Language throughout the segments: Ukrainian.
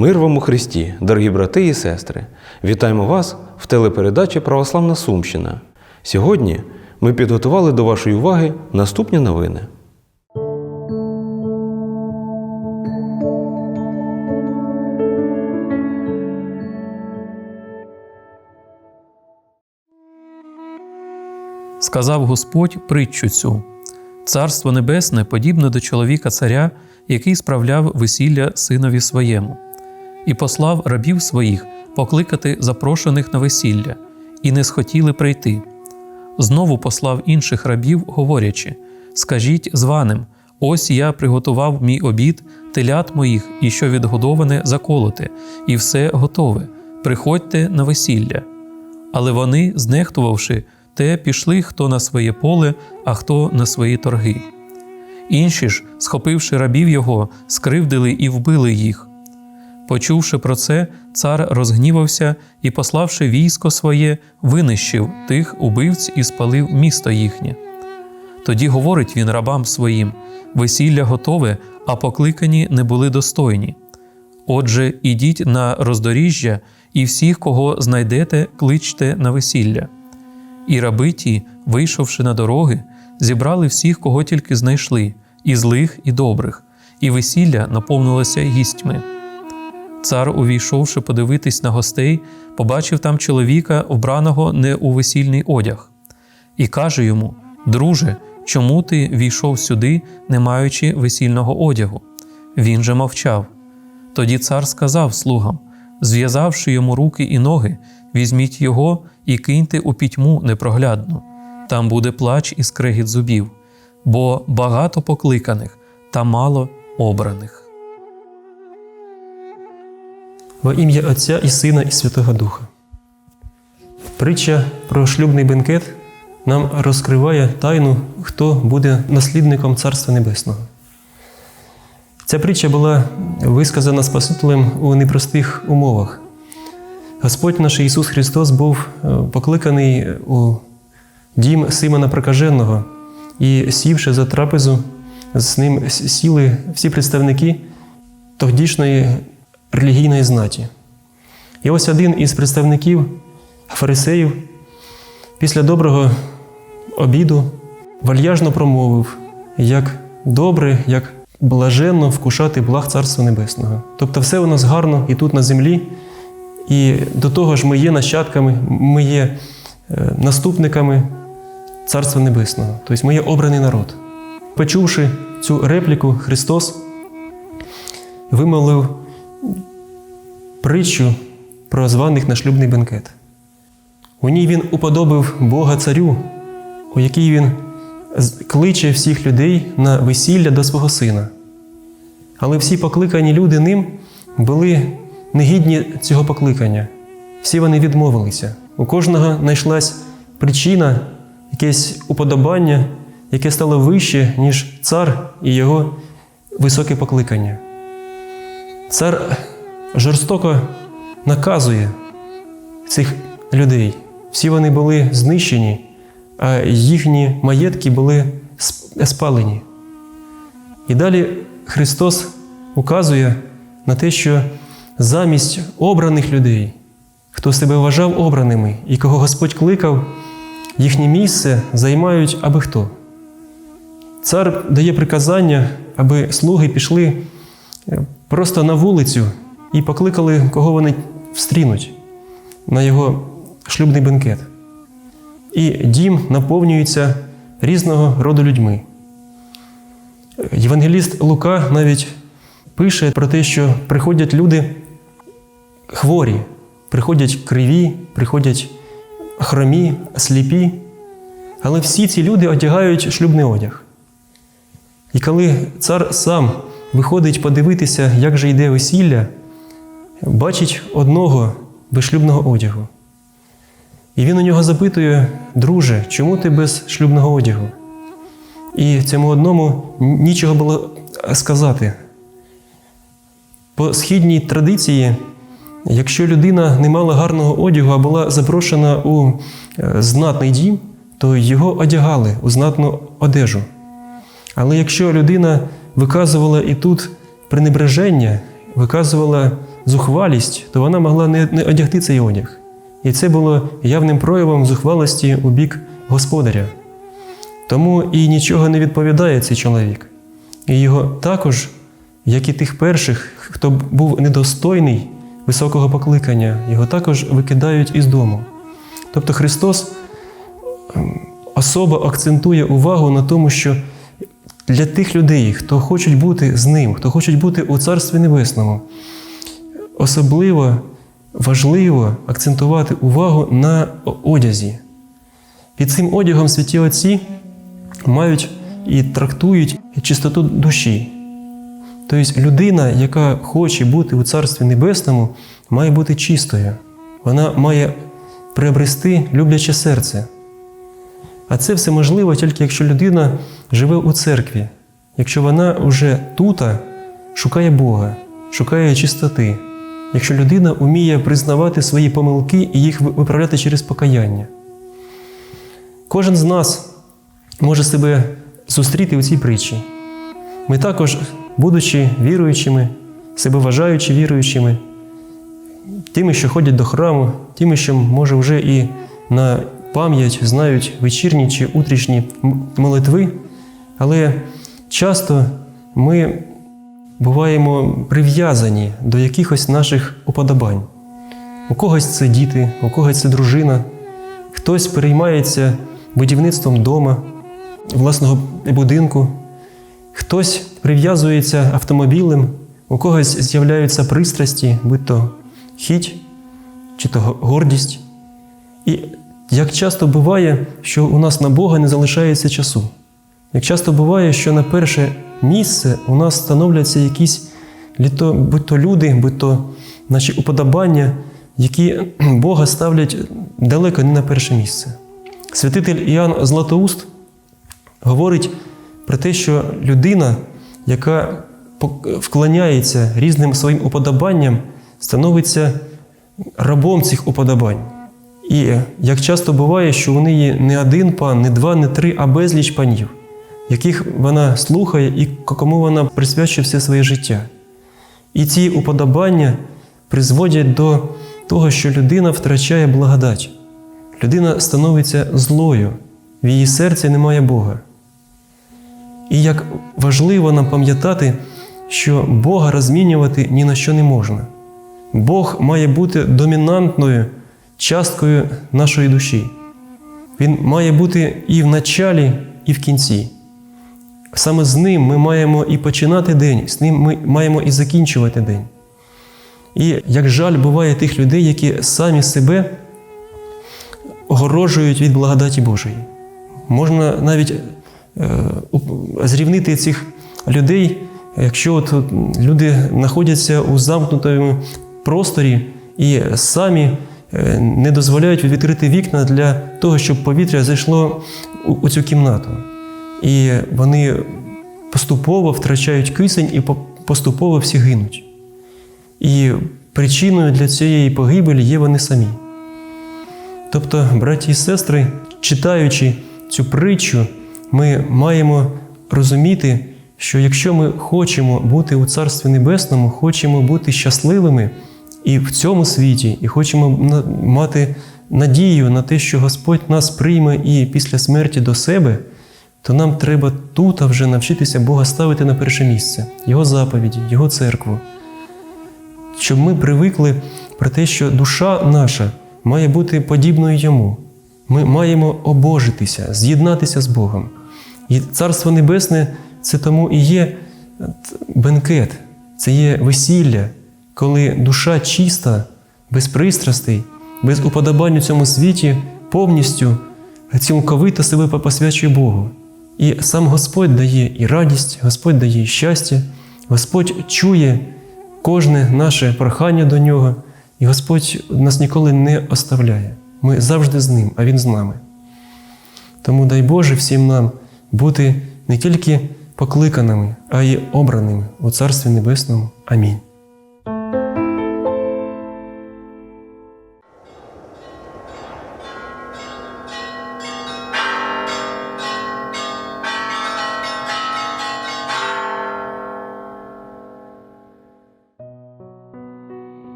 Мир вам у Христі, дорогі брати і сестри! Вітаємо вас в телепередачі Православна Сумщина. Сьогодні ми підготували до вашої уваги наступні новини. Сказав Господь притчу цю: Царство Небесне подібне до чоловіка царя, який справляв весілля синові своєму, і послав рабів своїх покликати запрошених на весілля, і не схотіли прийти. Знову послав інших рабів, говорячи: Скажіть званим: ось я приготував мій обід, телят моїх, і що відгодоване заколоте, і все готове. Приходьте на весілля. Але вони, знехтувавши, те пішли хто на своє поле, а хто на свої торги. Інші ж, схопивши рабів його, скривдили і вбили їх. Почувши про це, цар розгнівався і, пославши військо своє, винищив тих убивць і спалив місто їхнє. Тоді говорить він рабам своїм: весілля готове, а покликані не були достойні. Отже, ідіть на роздоріжжя, і всіх, кого знайдете, кличте на весілля. І раби ті, вийшовши на дороги, зібрали всіх, кого тільки знайшли, і злих, і добрих, і весілля наповнилося гістьми. Цар, увійшовши подивитись на гостей, побачив там чоловіка, вбраного не у весільний одяг, і каже йому: Друже, чому ти війшов сюди, не маючи весільного одягу? Він же мовчав. Тоді цар сказав слугам, зв'язавши йому руки і ноги, візьміть його і киньте у пітьму непроглядну. Там буде плач і скрегіт зубів, бо багато покликаних та мало обраних. Во ім'я Отця і Сина, і Святого Духа. Притча про шлюбний бенкет нам розкриває тайну, хто буде наслідником Царства Небесного. Ця притча була висказана Спасителем у непростих умовах. Господь наш Ісус Христос був е, покликаний у дім Симона Прокаженого і, сівши за трапезу, з ним сіли всі представники тодішньої релігійної знаті. І ось один із представників фарисеїв після доброго обіду вальяжно промовив, як добре, як блаженно вкушати благ Царства Небесного. Тобто все у нас гарно і тут на землі, і до того ж ми є нащадками, ми є е, наступниками Царства Небесного, тобто ми є обраний народ. Почувши цю репліку, Христос вимовив притчу про званих на шлюбний бенкет. У ній він уподобив Бога царю, у якій він кличе всіх людей на весілля до свого сина. Але всі покликані люди ним були негідні цього покликання. Всі вони відмовилися. У кожного знайшлась причина, якесь уподобання, яке стало вище, ніж цар і його високе покликання. Цар жорстоко наказує цих людей. Всі вони були знищені, а їхні маєтки були спалені. І далі Христос указує на те, що замість обраних людей, хто себе вважав обраними і кого Господь кликав, їхнє місце займають аби хто. Цар дає приказання, аби слуги пішли е, просто на вулицю і покликали, кого вони встрінуть на його шлюбний бенкет. І дім наповнюється різного роду людьми. Євангеліст Лука навіть пише про те, що приходять люди хворі, приходять криві, приходять хромі, сліпі, але всі ці люди одягають шлюбний одяг. І коли цар сам виходить подивитися, як же йде весілля, бачить одного безшлюбного одягу. І він у нього запитує, друже, чому ти без шлюбного одягу? І цьому одному нічого було сказати. По східній традиції, якщо людина не мала гарного одягу, а була запрошена у е, знатний дім, то його одягали у знатну одежу. Але якщо людина виказувала і тут пренебреження, виказувала зухвалість, то вона могла не, не одягти цей одяг. І це було явним проявом зухвалості у бік господаря. Тому і нічого не відповідає цей чоловік. І його також, як і тих перших, хто був недостойний високого покликання, його також викидають із дому. Тобто Христос ем, особо акцентує увагу на тому, що для тих людей, хто хочуть бути з ним, хто хочуть бути у Царстві Небесному, особливо важливо акцентувати увагу на одязі. Під цим одягом святі отці мають і трактують чистоту душі. Тобто людина, яка хоче бути у Царстві Небесному, має бути чистою. Вона має приобрести любляче серце. А це все можливо тільки якщо людина живе у церкві, якщо вона вже тут шукає Бога, шукає чистоти, якщо людина вміє признавати свої помилки і їх виправляти через покаяння. Кожен з нас може себе зустріти у цій притчі. Ми також, будучи віруючими, себе вважаючи віруючими, тими, що ходять до храму, тими, що, може, вже і на пам'ять знають вечірні чи утрішні молитви, але часто ми буваємо прив'язані до якихось наших уподобань. У когось це діти, у когось це дружина, хтось переймається будівництвом дома, власного будинку, хтось прив'язується автомобілем, у когось з'являються пристрасті, будь то хіть чи то гордість. І як часто буває, що у нас на Бога не залишається часу. Як часто буває, що на перше місце у нас становляться якісь будь то люди, будь то наші уподобання, які Бога ставлять далеко не на перше місце. Святитель Іоанн Златоуст говорить про те, що людина, яка вклоняється різним своїм уподобанням, становиться рабом цих уподобань. І як часто буває, що у неї не один пан, не два, не три, а безліч панів, яких вона слухає і кому вона присвячує все своє життя. І ці уподобання призводять до того, що людина втрачає благодать. Людина становиться злою, в її серці немає Бога. І як важливо нам пам'ятати, що Бога розмінювати ні на що не можна. Бог має бути домінантною часткою нашої душі. Він має бути і в началі, і в кінці. Саме з ним ми маємо і починати день, з ним ми маємо і закінчувати день. І як жаль буває тих людей, які самі себе огорожують від благодаті Божої. Можна навіть е, зрівнити цих людей, якщо от люди знаходяться у замкнутому просторі і самі не дозволяють відкрити вікна для того, щоб повітря зайшло у, у цю кімнату. І вони поступово втрачають кисень і поступово всі гинуть. І причиною для цієї погибелі є вони самі. Тобто, браті і сестри, читаючи цю притчу, ми маємо розуміти, що якщо ми хочемо бути у Царстві Небесному, хочемо бути щасливими і в цьому світі, і хочемо мати надію на те, що Господь нас прийме і після смерті до себе, то нам треба тут вже навчитися Бога ставити на перше місце, Його заповіді, Його церкву. Щоб ми привикли про те, що душа наша має бути подібною йому. Ми маємо обожитися, з'єднатися з Богом. І Царство Небесне це тому і є бенкет, це є весілля, коли душа чиста, без пристрастей, без уподобань у цьому світі повністю цілковито себе посвячує Богу. І сам Господь дає і радість, Господь дає і щастя, Господь чує кожне наше прохання до Нього. І Господь нас ніколи не оставляє. Ми завжди з Ним, а Він з нами. Тому дай Боже всім нам бути не тільки покликаними, а й обраними у Царстві Небесному. Амінь.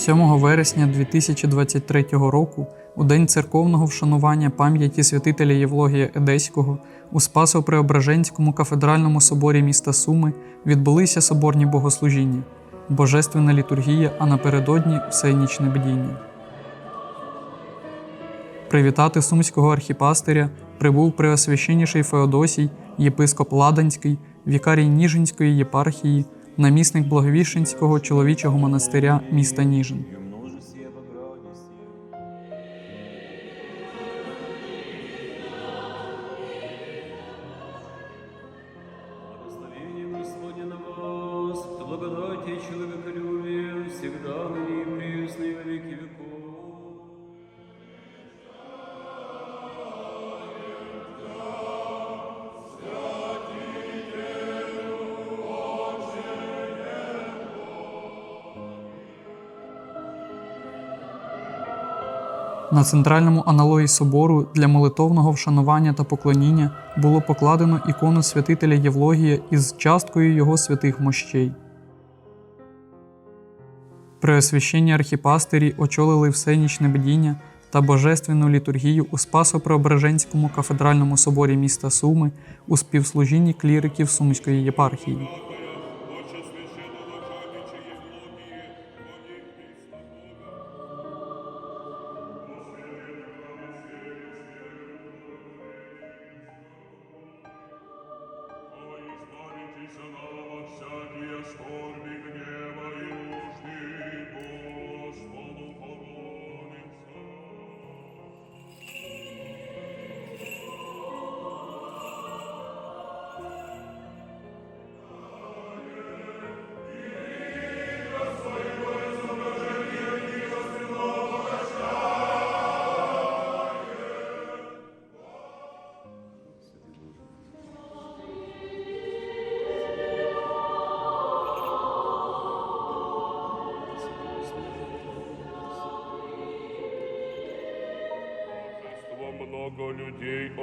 7 вересня 2023 року, у день церковного вшанування пам'яті святителя Євлогія Едеського, у Спасо-Преображенському кафедральному соборі міста Суми відбулися соборні богослужіння, божественна літургія, а напередодні всенічне бдіння. Привітати сумського архіпастиря прибув преосвященніший Феодосій, єпископ Ладанський, вікарій Ніжинської єпархії, намісник Благовіщенського чоловічого монастиря міста Ніжин. Благодати человеколюбие всегда ныне и присно во веки веков. На центральному аналої собору для молитовного вшанування та поклоніння було покладено ікону святителя Євлогія із часткою його святих мощей. Преосвященні архіпастирі очолили всенічне бдіння та божественну літургію у Спасо-Преображенському кафедральному соборі міста Суми у співслужінні кліриків Сумської єпархії.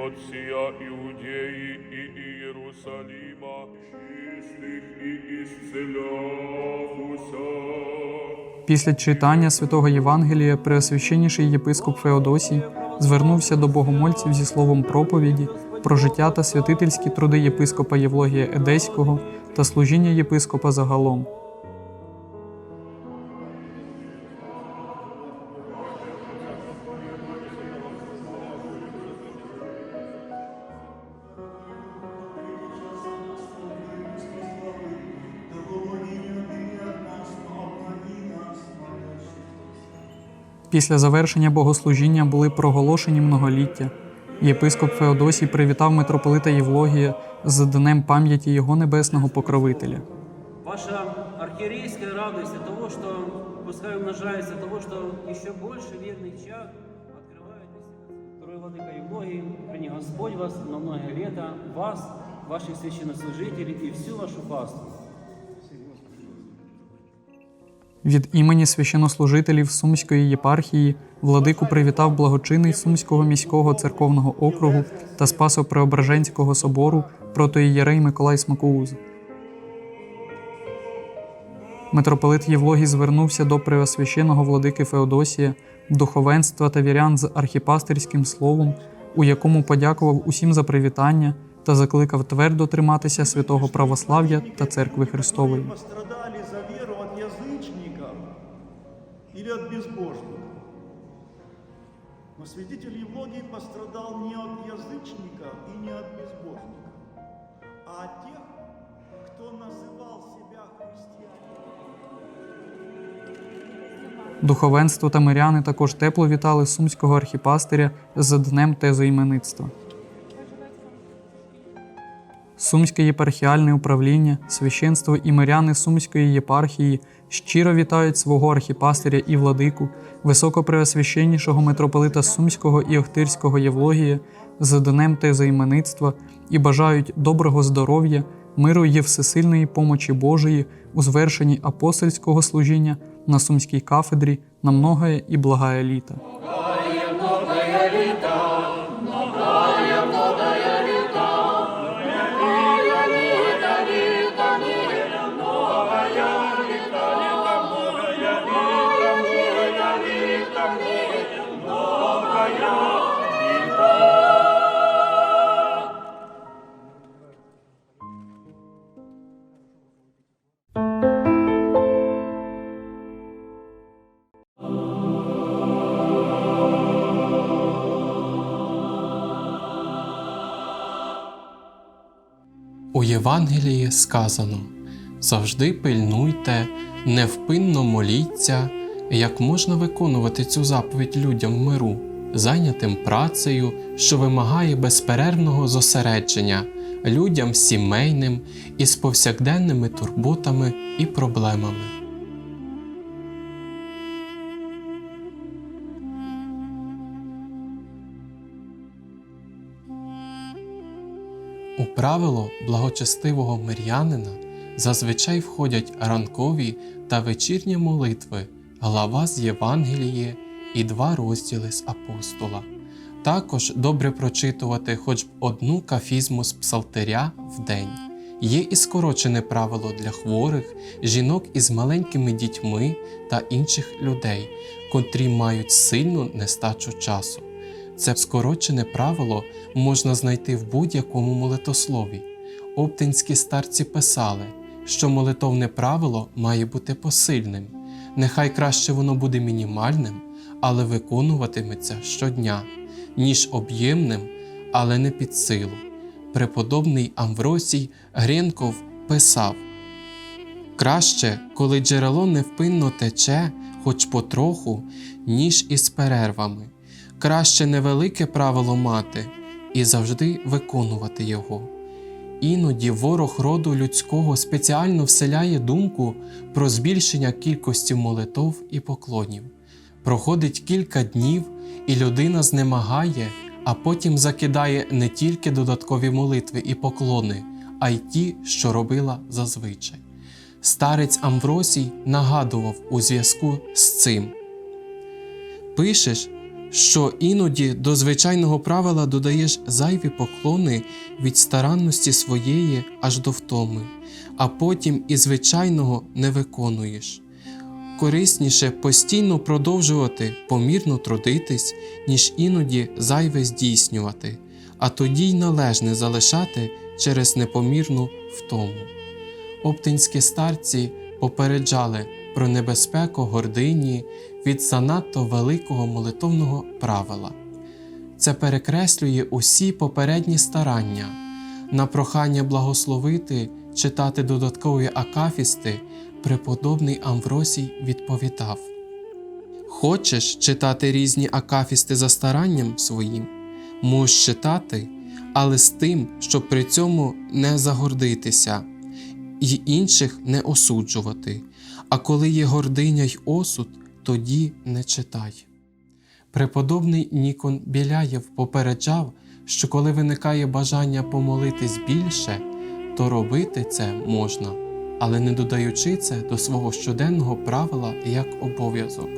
От сия Иудеи и Иерусалима, чистых и. Після читання святого Євангелія преосвященніший єпископ Феодосій звернувся до богомольців зі словом проповіді про життя та святительські труди єпископа Євлогія Едеського та служіння єпископа загалом. Після завершення богослужіння були проголошені многоліття. Єпископ Феодосій привітав митрополита Євлогія з днем пам'яті його небесного покровителя. Ваша архиерейская радость от того, что пускай умножается, от того, что еще больше верных чад открывает для себя Второй Владыка Евлогий, прини Господь вас на многие лета, вас, ваших священнослужителей и всю вашу паству. Від імені священнослужителів Сумської єпархії владику привітав благочинний Сумського міського церковного округу та Спасо-Преображенського собору протоієрей Миколай Смакоуз. Митрополит Євлогій звернувся до преосвященого владики Феодосія, духовенства та вірян з архіпастирським словом, у якому подякував усім за привітання та закликав твердо триматися святого православ'я та церкви Христової. Святитель Евлогий пострадал не от язычников и не от безбожников, а от тех, кто называл себя христианином. Духовенство та миряни також тепло вітали сумського архіпастиря з днем тезоіменництва. Сумське єпархіальне управління, священство і миряни Сумської єпархії щиро вітають свого архіпастиря і владику, високопреосвященнішого митрополита Сумського і Охтирського Євлогія з днем займеництва і бажають доброго здоров'я, миру і всесильної помочі Божої у звершенні апостольського служіння на Сумській кафедрі на многое і благає літа. Євангелії сказано: завжди пильнуйте, невпинно моліться, як можна виконувати цю заповідь людям в миру, зайнятим працею, що вимагає безперервного зосередження, людям сімейним із повсякденними турботами і проблемами. Правило благочестивого мирянина зазвичай входять ранкові та вечірні молитви, глава з Євангелії і два розділи з апостола. Також добре прочитувати хоч б одну кафізму з псалтиря в день. Є і скорочене правило для хворих, жінок із маленькими дітьми та інших людей, котрі мають сильну нестачу часу. Це скорочене правило можна знайти в будь-якому молитослові. Оптинські старці писали, що молитовне правило має бути посильним. Нехай краще воно буде мінімальним, але виконуватиметься щодня, ніж об'ємним, але не під силу. Преподобний Амвросій Гренков писав: Краще, коли джерело невпинно тече, хоч потроху, ніж із перервами. Краще невелике правило мати і завжди виконувати його. Іноді ворог роду людського спеціально вселяє думку про збільшення кількості молитов і поклонів. Проходить кілька днів, і людина знемагає, а потім закидає не тільки додаткові молитви і поклони, а й ті, що робила зазвичай. Старець Амвросій нагадував у зв'язку з цим. Пишеш, що іноді до звичайного правила додаєш зайві поклони від старанності своєї аж до втоми, а потім і звичайного не виконуєш. Корисніше постійно продовжувати помірно трудитись, ніж іноді зайве здійснювати, а тоді й належне залишати через непомірну втому. Оптинські старці попереджали про небезпеку гордині від занадто великого молитовного правила. Це перекреслює усі попередні старання. На прохання благословити читати додаткові акафісти, преподобний Амвросій відповідав: Хочеш читати різні акафісти за старанням своїм? Можеш читати, але з тим, щоб при цьому не загордитися і інших не осуджувати. А коли є гординя й осуд, тоді не читай. Преподобний Нікон Біляєв попереджав, що коли виникає бажання помолитись більше, то робити це можна, але не додаючи це до свого щоденного правила як обов'язок.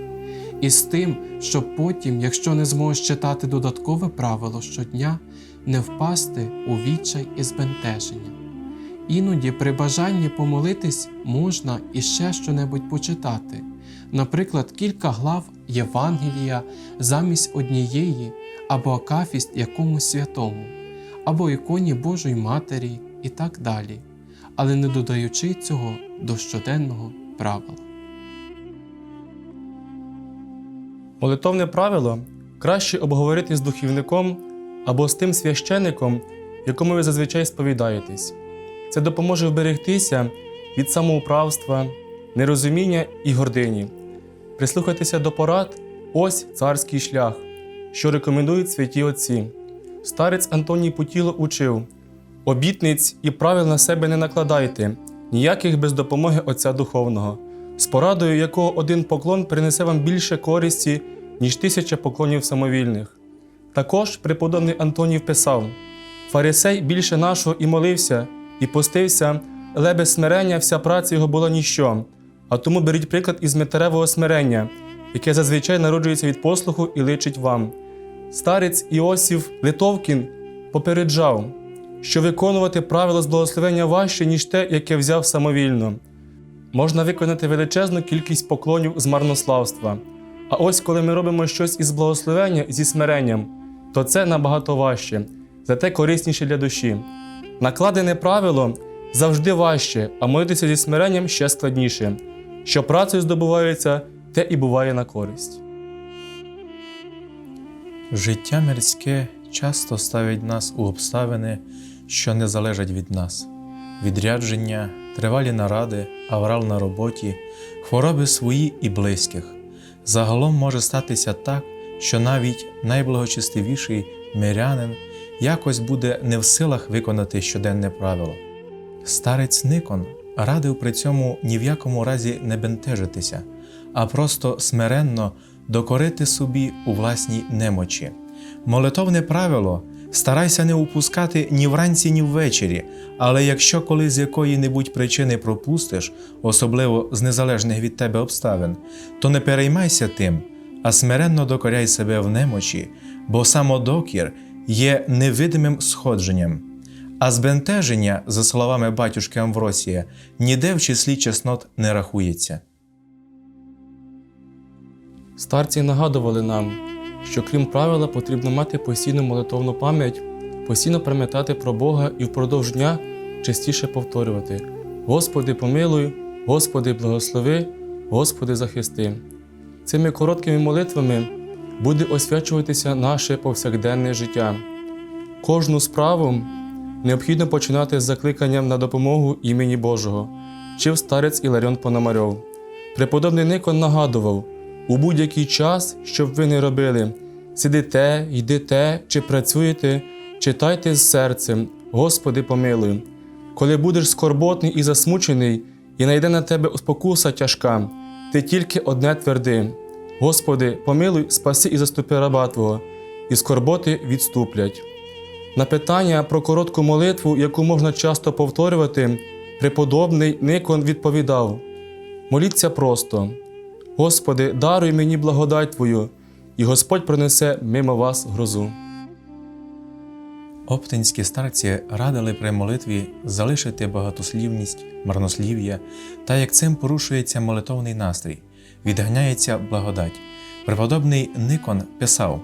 І з тим, щоб потім, якщо не зможеш читати додаткове правило щодня, не впасти у відчай і збентеження. Іноді при бажанні помолитись можна і ще щонебудь почитати, наприклад, кілька глав Євангелія замість однієї або акафіст якомусь святому, або іконі Божої Матері і так далі, але не додаючи цього до щоденного правила. Молитовне правило краще обговорити з духівником або з тим священником, якому ви зазвичай сповідаєтесь. Це допоможе вберегтися від самоуправства, нерозуміння і гордині. Прислухайтеся до порад ось царський шлях, що рекомендують святі отці. Старець Антоній Путіло учив: обітниць і правил на себе не накладайте, ніяких без допомоги Отця Духовного, з порадою якого один поклон принесе вам більше користі, ніж тисяча поклонів самовільних. Також преподобний Антоній писав: Фарисей більше нашого і молився, і постився, без смирення вся праця його була ніщо. А тому беріть приклад із метаревого смирення, яке зазвичай народжується від послуху і личить вам. Старець Іосиф Литовкін попереджав, що виконувати правила з благословення важче, ніж те, яке взяв самовільно. Можна виконати величезну кількість поклонів з марнославства. А ось коли ми робимо щось із благословення зі смиренням, то це набагато важче, зате корисніше для душі. Накладене правило завжди важче, а молитися зі смиренням ще складніше. Що працею здобувається, те і буває на користь. Життя мирське часто ставить нас у обставини, що не залежать від нас. відрядження, тривалі наради, аврал на роботі, хвороби свої і близьких. Загалом може статися так, що навіть найблагочестивіший мирянин якось буде не в силах виконати щоденне правило. Старець Никон радив при цьому ні в якому разі не бентежитися, а просто смиренно докорити собі у власній немочі. Молитовне правило старайся не упускати ні вранці, ні ввечері, але якщо коли з якої-небудь причини пропустиш, особливо з незалежних від тебе обставин, то не переймайся тим, а смиренно докоряй себе в немочі, бо самодокір є невидимим сходженням. А збентеження, за словами батюшки Амвросія, ніде в числі чеснот не рахується. Старці нагадували нам, що крім правила потрібно мати постійну молитовну пам'ять, постійно пам'ятати про Бога і впродовж дня частіше повторювати: Господи, помилуй, Господи, благослови, Господи, захисти. Цими короткими молитвами буде освячуватися наше повсякденне життя. Кожну справу необхідно починати з закликанням на допомогу імені Божого, вчив старець Іларіон Пономарьов. Преподобний Никон нагадував, у будь-який час, що б ви не робили, сидите, йдете чи працюєте, читайте з серцем, Господи, помилуй. Коли будеш скорботний і засмучений, і найде на тебе спокуса тяжка, ти тільки одне тверди: Господи, помилуй, спаси і заступи раба Твого, і скорботи відступлять. На питання про коротку молитву, яку можна часто повторювати, преподобний Никон відповідав: Моліться просто. Господи, даруй мені благодать Твою, і Господь принесе мимо вас грозу. Оптинські старці радили при молитві залишити багатослівність, марнослів'я, та як цим порушується молитовний настрій, відганяється благодать. Преподобний Никон писав: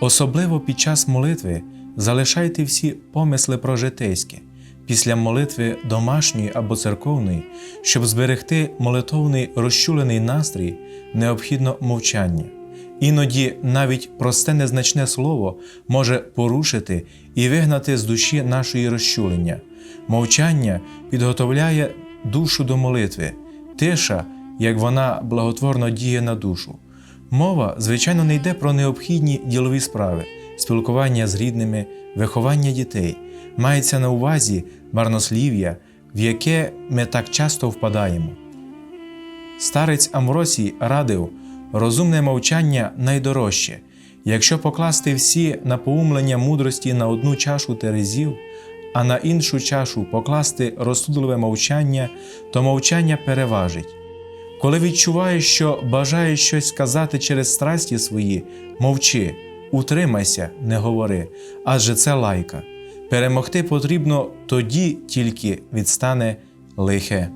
особливо під час молитви залишайте всі помисли про житейське, після молитви домашньої або церковної, щоб зберегти молитовний розчулений настрій, необхідно мовчання. Іноді навіть просте незначне слово може порушити і вигнати з душі нашої розчулення. Мовчання підготовляє душу до молитви, тиша, як вона благотворно діє на душу. Мова, звичайно, не йде про необхідні ділові справи, спілкування з рідними, виховання дітей. Мається на увазі марнослів'я, в яке ми так часто впадаємо. Старець Амвросій радив розумне мовчання найдорожче. Якщо покласти всі напоумлення мудрості на одну чашу терезів, а на іншу чашу покласти розсудливе мовчання, то мовчання переважить. Коли відчуваєш, що бажаєш щось сказати через страсті свої, мовчи, утримайся, не говори, адже це лайка. Перемогти потрібно тоді тільки відстане лихе.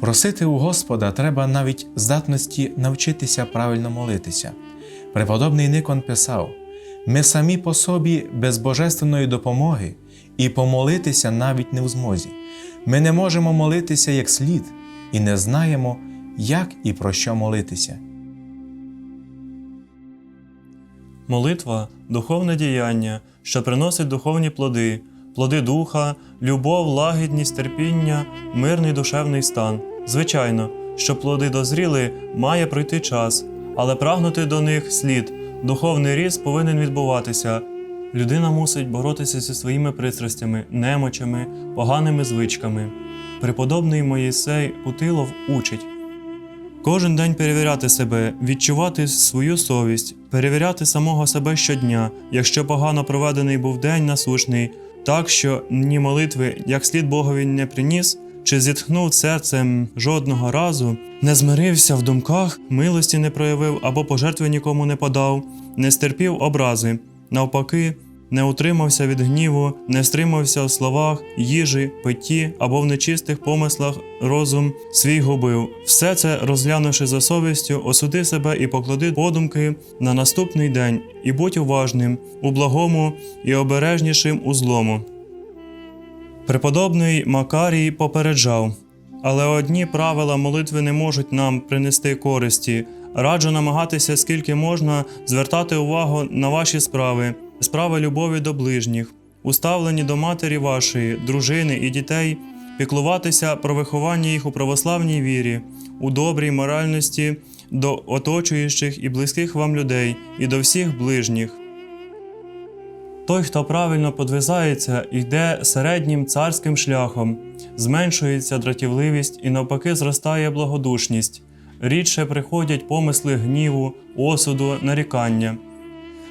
Просити у Господа треба навіть здатності навчитися правильно молитися. Преподобний Никон писав: ми самі по собі без божественної допомоги і помолитися навіть не в змозі. Ми не можемо молитися як слід і не знаємо, як і про що молитися. Молитва духовне діяння, що приносить духовні плоди, плоди духа, любов, лагідність, терпіння, мирний душевний стан. Звичайно, щоб плоди дозріли, має пройти час, але прагнути до них слід. Духовний ріст повинен відбуватися. Людина мусить боротися зі своїми пристрастями, немочами, поганими звичками. Преподобний Моїсей Путилов учить. Кожен день перевіряти себе, відчувати свою совість, перевіряти самого себе щодня, якщо погано проведений був день насушний, так що ні молитви, як слід Богові не приніс, чи зітхнув серцем жодного разу, не змирився в думках, милості не проявив або пожертви нікому не подав, не стерпів образи, навпаки, не утримався від гніву, не стримався в словах, їжі, питті або в нечистих помислах розум свій губив. Все це, розглянувши за совістю, осуди себе і поклади подумки на наступний день, і будь уважним у благому і обережнішим у злому. Преподобний Макарій попереджав, але одні правила молитви не можуть нам принести користі. Раджу намагатися скільки можна звертати увагу на ваші справи, справи любові до ближніх, уставлені до матері вашої, дружини і дітей, піклуватися про виховання їх у православній вірі, у добрій моральності до оточуючих і близьких вам людей, і до всіх ближніх. Той, хто правильно подвизається, йде середнім царським шляхом, зменшується дратівливість і навпаки зростає благодушність, рідше приходять помисли гніву, осуду, нарікання.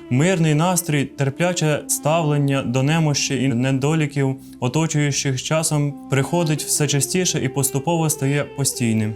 Мирний настрій, терпляче ставлення до немощі і недоліків, оточуючих часом, приходить все частіше і поступово стає постійним.